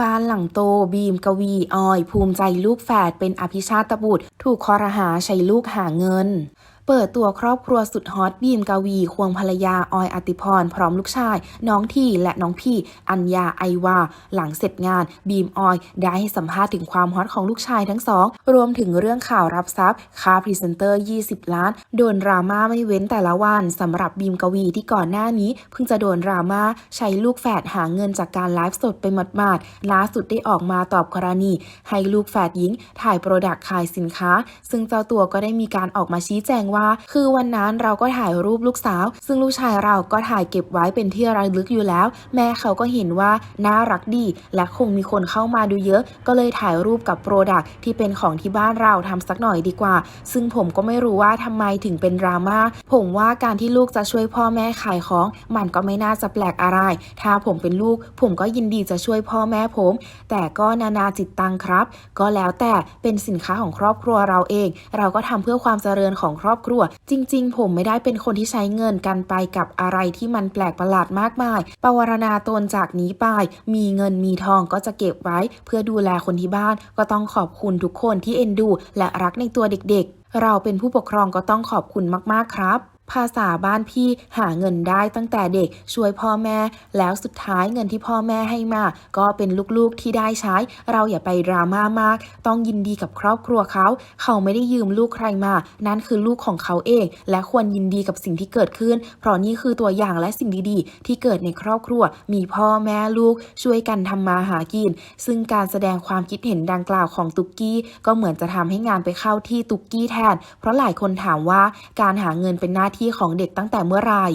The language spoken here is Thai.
บ้านหลังโตบีมกวีออย ภูมิใจลูกแฝดเป็นอภิชาตบุตร ถูกคอรหาใช้ลูกหาเงิน เปิดตัวครอบครัวสุดฮอตบีมกวี ควงภรรยาออยอติพร พร้อมลูกชาย น้องทีและน้องพี่ อัญญาไอวา หลังเสร็จงาน บีมออย ได้ให้สัมภาษณ์ถึงความฮอตของลูกชายทั้งสอง รวมถึงเรื่องข่าวรับทรัพย์ ค่าพรีเซนเตอร์ 20 ล้าน โดนดราม่าไม่เว้นแต่ละวันสำหรับบีมกวีที่ก่อนหน้านี้ เพิ่งจะโดนดราม่าใช้ลูกแฝดหาเงินจากการไลฟ์สดไปหมาดๆล่าสุดได้ออกมาตอบกรณี ให้ลูกแฝดหญิงถ่ายโปรดักต์ขายสินค้า ซึ่งเจ้าตัวก็ได้มีการออกมาชี้แจงว่า คือวันนั้นเราก็ถ่ายรูปลูกสาว ซึ่งลูกชายเราก็ถ่ายเก็บไว้เป็นที่ระลึกอยู่แล้ว แม่เขาก็เห็นว่าน่ารักดี และคงมีคนเข้ามาดูเยอะ ก็เลยถ่ายรูปกับโปรดักที่เป็นของที่บ้านเราทำสักหน่อยดีกว่า ซึ่งผมก็ไม่รู้ว่าทำไมถึงเป็นดราม่าผมว่าการที่ลูกจะช่วยพ่อแม่ขายของ มันก็ไม่น่าจะแปลกอะไร ถ้าผมเป็นลูก ผมก็ยินดีจะช่วยพ่อแม่ผม แต่ก็นานาจิตตังครับ ก็แล้วแต่เป็นสินค้าของครอบครัวเราเอง เราก็ทำเพื่อความเจริญของครอบครัว จริง ๆ ผมไม่ได้เป็นคนที่ใช้เงินกันไปกับอะไรที่มันแปลกประหลาดมากมายปวารณาตนจากนี้ไป มีเงินมีทองก็จะเก็บไว้ เพื่อดูแลคนที่บ้าน ก็ต้องขอบคุณทุกคนที่เอ็นดู และรักในตัวเด็กๆ เราเป็นผู้ปกครองก็ต้องขอบคุณมากๆครับ ภาษาบ้านพี่หาเงินได้ตั้งแต่เด็กช่วยพ่อแม่ แล้วสุดท้ายเงินที่พ่อแม่ให้มา ก็เป็นลูกๆที่ได้ใช้ เราอย่าไปดราม่ามาก ต้องยินดีกับครอบครัวเขา เขาไม่ได้ยืมลูกใครมา นั่นคือลูกของเขาเอง และควรยินดีกับสิ่งที่เกิดขึ้น เพราะนี่คือตัวอย่างและสิ่งดีๆ ที่เกิดในครอบครัว มีพ่อแม่ลูก ช่วยกันทำมาหากิน ซึ่งการแสดงความคิดเห็นดังกล่าวของตุกกี้ก็เหมือนจะทำให้งานไปเข้าที่ตุกกี้แทน เพราะหลายคนถามว่าการหาเงินเป็นหน้าที่ของเด็กตั้งแต่เมื่อไหร่